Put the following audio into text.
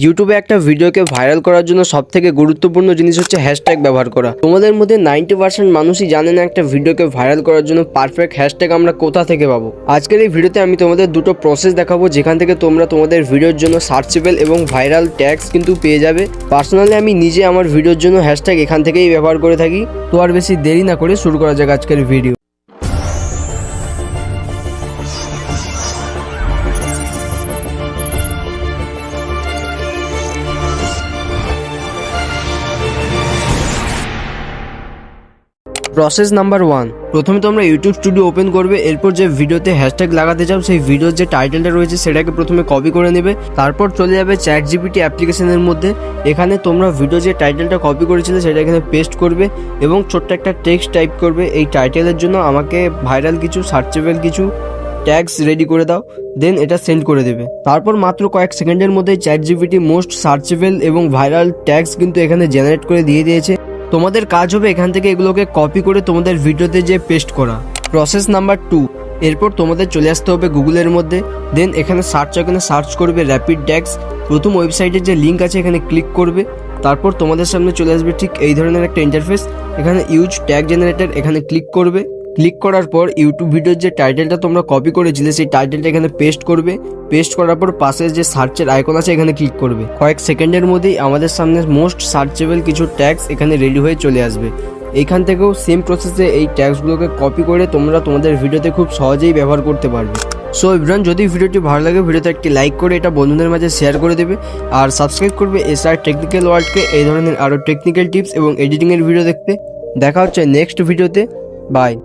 ইউটিউবে একটা ভিডিওকে ভাইরাল করার জন্য সব থেকে গুরুত্বপূর্ণ জিনিস হচ্ছে হ্যাশট্যাগ ব্যবহার করা। তোমাদের মধ্যে নাইনটি পার্সেন্ট মানুষই জানে না একটা ভিডিওকে ভাইরাল করার জন্য পারফেক্ট হ্যাশট্যাগ আমরা কোথা থেকে পাবো। আজকের এই ভিডিওতে আমি তোমাদের দুটো প্রসেস দেখাবো, যেখান থেকে তোমরা তোমাদের ভিডিওর জন্য সার্চেবল এবং ভাইরাল ট্যাগস কিন্তু পেয়ে যাবে। পার্সোনালি আমি নিজে আমার ভিডিওর জন্য হ্যাশট্যাগ এখান থেকেই ব্যবহার করে থাকি। তো আর বেশি দেরি না করে শুরু করা যাক আজকের ভিডিও প্রসেস নাম্বার ওয়ান প্রথমে তোমরা ইউটিউব স্টুডিও ওপেন করবে, এরপর যে ভিডিওতে হ্যাশট্যাগ লাগাতে চাও সেই ভিডিওর যে টাইটেলটা রয়েছে, সেটাকে প্রথমে কপি করে নেবে, তারপর চলে যাবে চ্যাট জিপিটি অ্যাপ্লিকেশনের মধ্যে। এখানে তোমরা ভিডিও যে টাইটেলটা কপি করেছিলে, সেটা এখানে পেস্ট করবে এবং ছোট্ট একটা টেক্সট টাইপ করবে। এই টাইটেলের জন্য আমাকে ভাইরাল কিছু সার্চেবল কিছু ট্যাগস রেডি করে দাও দেন এটা সেন্ড করে দেবে। তারপর মাত্র কয়েক সেকেন্ডের মধ্যে চ্যাট জিপিটি মোস্ট সার্চেবল এবং ভাইরাল ট্যাগস কিন্তু এখানে জেনারেট করে দিয়ে দিয়েছে। তোমাদের কাজ হবে এখান থেকে এগুলোকে কপি করে তোমাদের ভিডিওতে যে পেস্ট করা। প্রসেস নাম্বার টু এরপর তোমাদের চলে আসতে হবে গুগলের মধ্যে। দেন এখানে সার্চ এখানে সার্চ করবে র্যাপিড ড্যাক্স প্রথম ওয়েবসাইটের যে লিঙ্ক আছে এখানে ক্লিক করবে। তারপর তোমাদের সামনে চলে আসবে ঠিক এই ধরনের একটা ইন্টারফেস এখানে ইউজ ট্যাগ জেনারেটর এখানে ক্লিক করবে। ক্লিক করার পর ইউটিউব ভিডিওর যে টাইটেলটা তোমরা কপি করেছিলে, সেই টাইটেলটা এখানে পেস্ট করবে। পেস্ট করার পর পাশে যে সার্চের আইকন আছে, এখানে ক্লিক করবে। কয়েক সেকেন্ডের মধ্যেই আমাদের সামনে মোস্ট সার্চেবল কিছু ট্যাগস এখানে রেডি হয়ে চলে আসবে। এইখান থেকেও সেম প্রসেসে এই ট্যাগসগুলোকে কপি করে তোমরা তোমাদের ভিডিওতে খুব সহজেই ব্যবহার করতে পারবে। সো ইব্রান যদি ভিডিওটি ভালো লাগে ভিডিওতে একটি লাইক করে এটা বন্ধুদের মাঝে শেয়ার করে দেবে। আর সাবস্ক্রাইব করবে এসআর টেকনিক্যাল ওয়ার্ল্ডকে এই ধরনের আরও টেকনিক্যাল টিপস এবং এডিটিংয়ের ভিডিও দেখতে। দেখা হচ্ছে নেক্সট ভিডিওতে Bye.